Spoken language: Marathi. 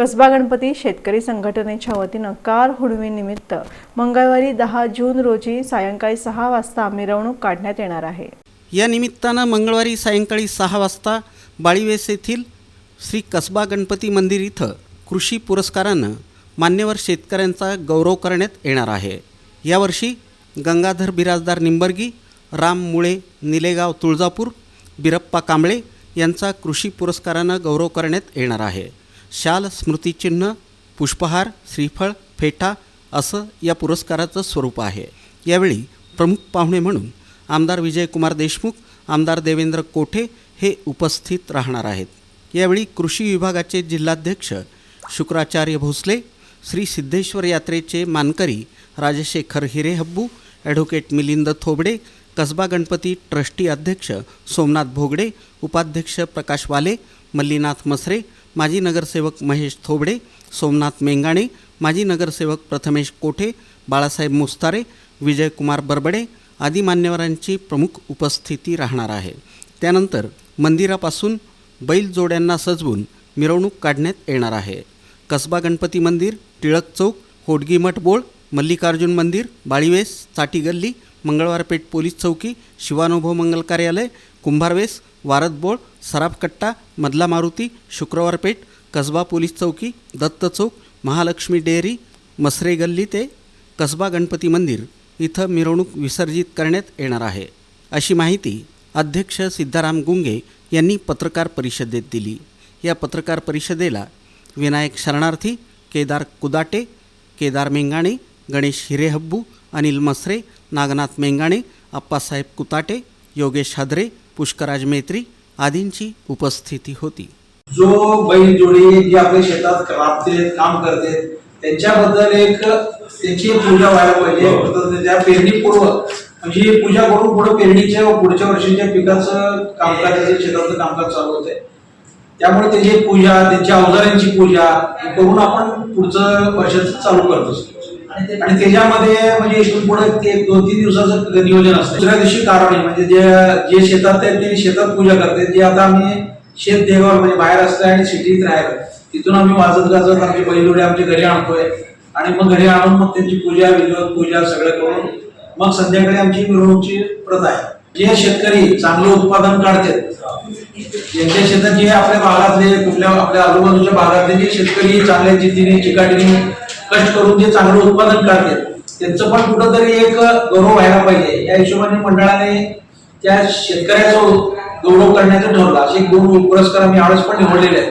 कसबा गणपती शेतकरी संघटनेच्या वतीनं कार हुडवीनिमित्त मंगळवारी दहा जून रोजी सायंकाळी सहा वाजता मिरवणूक काढण्यात येणार आहे. या निमित्तानं मंगळवारी सायंकाळी सहा वाजता बाळीवेस येथील श्री कसबा गणपती मंदिर इथं कृषी पुरस्कारानं मान्यवर शेतकऱ्यांचा गौरव करण्यात येणार आहे. यावर्षी गंगाधर बिराजदार निंबर्गी राम मुळे निलेगाव तुळजापूर बिरप्पा कांबळे यांचा कृषी पुरस्कारानं गौरव करण्यात येणार आहे. शाल स्मृतिचिन्ह पुष्पहार श्रीफळ फेटा असं या पुरस्काराचं स्वरूप आहे. यावेळी प्रमुख पाहुणे म्हणून आमदार विजयकुमार देशमुख आमदार देवेंद्र कोठे हे उपस्थित राहणार आहेत. यावेळी कृषी विभागाचे जिल्हाध्यक्ष शुक्राचार्य भोसले श्री सिद्धेश्वर यात्रेचे मानकरी राजशेखर हिरेहब्बू ॲडव्होकेट मिलिंद थोबडे कसबा गणपती ट्रस्टी अध्यक्ष सोमनाथ भोगडे उपाध्यक्ष प्रकाश वाले मल्लीनाथ मसरे माजी नगरसेवक महेश थोबडे सोमनाथ मेंगाणे माजी नगरसेवक प्रथमेश कोठे बाळासाहेब मुस्तारे विजयकुमार बरबडे आदी मान्यवरांची प्रमुख उपस्थिती राहणार आहे. त्यानंतर मंदिरापासून बैलजोड्यांना सजवून मिरवणूक काढण्यात येणार आहे. कसबा गणपती मंदिर टिळक चौक होडगी मठ बोळ मल्लिकार्जुन मंदिर बाळीवेस चाटी गल्ली मंगळवारपेठ पोलीस चौकी शिवानुभव मंगल कार्यालय कुंभारवेस वारदबोळ सराफकट्टा मधला मारुती शुक्रवारपेठ कसबा पोलीस चौकी दत्त चौक महालक्ष्मी डेअरी मसरे गल्ली ते कसबा गणपती मंदिर इथं मिरवणूक विसर्जित करण्यात येणार आहे. अशी माहिती अध्यक्ष सिद्धाराम गुंगे यांनी पत्रकार परिषदेत दिली. या पत्रकार परिषदेला विनायक शरणार्थी केदार कुदाटे केदार मेंगाणे गणेश हिरेहब्बू अनिल मसरे नागनाथ मेंगाणे अप्पासाहेब कुताटे योगेश हादरे पुष्कराज मेत्री आदींची उपस्थिती होती. जो बैल जोडी जे आपल्या शेतात राबते काम करते त्यांच्याबद्दल एक त्यांची पूजा व्हायला पाहिजे. तर त्या पेरणीपूर्व म्हणजे ही पूजा करून पुढे पेरणीच्या व पुढच्या वर्षीच्या पिकाचं कामकाज त्याचं शेताचं कामकाज चालू होते त्यामुळे त्याची पूजा त्यांच्या अवजारांची पूजा हे करून आपण पुढचं वर्षाचं चालू करतो आणि त्याच्यामध्ये म्हणजे इथून पुढे ते एक दोन तीन दिवसाचं नियोजन असतं. दुसऱ्या दिवशी कारवाई म्हणजे जे जे शेतात आहेत ते शेतात पूजा करते जे आता आम्ही शेत देवावर म्हणजे बाहेर असतं आणि सिटीत राहायला तिथून आम्ही वाजत गाजत आमची बैलजोडी आमच्या घरी आणतोय. आणि मग घरी आणून मग त्यांची पूजा विधिवत पूजा सगळं करून मग संध्याकाळी आमची मिरवणूकची प्रथा आहे. जे शेतकरी चांगलं उत्पादन काढतात यांच्या शेतात जे आपल्या भागातले कुठल्या आपल्या आजूबाजूच्या भागातले जे शेतकरी चांगल्या जिद्दीने चिकाटीने कष्ट करून जे चांगलं उत्पादन काढतात त्यांचं पण कुठंतरी एक गौरव व्हायला पाहिजे. या हिशोबाने मंडळाने त्या शेतकऱ्याचं गौरव करण्याचं ठरलं असे दोन पुरस्कार आम्ही यावेळेस पण निवडलेले आहेत.